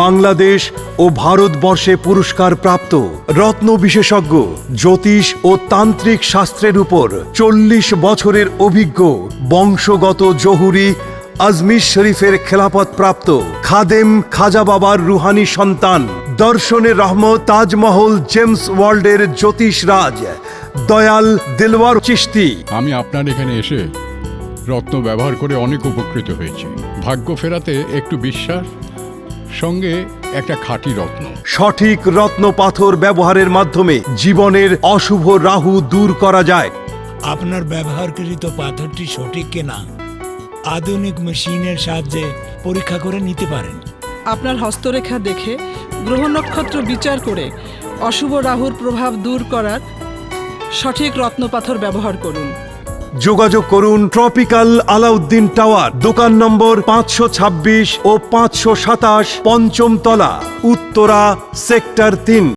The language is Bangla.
বাংলাদেশ ও ভারতবর্ষে পুরস্কার প্রাপ্ত রত্ন বিশেষজ্ঞ, জ্যোতিষ ও তান্ত্রিক শাস্ত্রের উপর চল্লিশ বছরের অভিজ্ঞ, বংশগত জহুরি আজমির শরীফের খেলাপথ প্রাপ্ত খাদেম খাজা বাবার রুহানি সন্তান দর্শনে রহমত তাজমহল জেমস ওয়ার্ল্ডের জ্যোতিষ রাজ, দয়াল দিলওয়ার চিস্তি আমি আপনার এখানে এসে রত্ন ব্যবহার করে অনেক উপকৃত হয়েছি। ভাগ্য ফেরাতে একটু বিশ্বাস সঙ্গে একটা খাঁটি রত্ন। সঠিক রত্ন পাথর ব্যবহারের মাধ্যমে জীবনের অশুভ রাহু দূর করা যায়। আপনার ব্যবহারকৃত পাথরটি সঠিক কিনা আধুনিক মেশিনের সাহায্যে পরীক্ষা করে নিতে পারেন। আপনার হস্তরেখা দেখে গ্রহ নক্ষত্র বিচার করে অশুভ রাহুর প্রভাব দূর করার সঠিক রত্নপাথর ব্যবহার করুন। যোগাযোগ করুন ট্রপিক্যাল আলাউদ্দিন টাওয়ার, দোকান নম্বর পাঁচশো ছাব্বিশ ও পাঁচশো সাতাশ পঞ্চম তলা উত্তরা, সেক্টর তিন।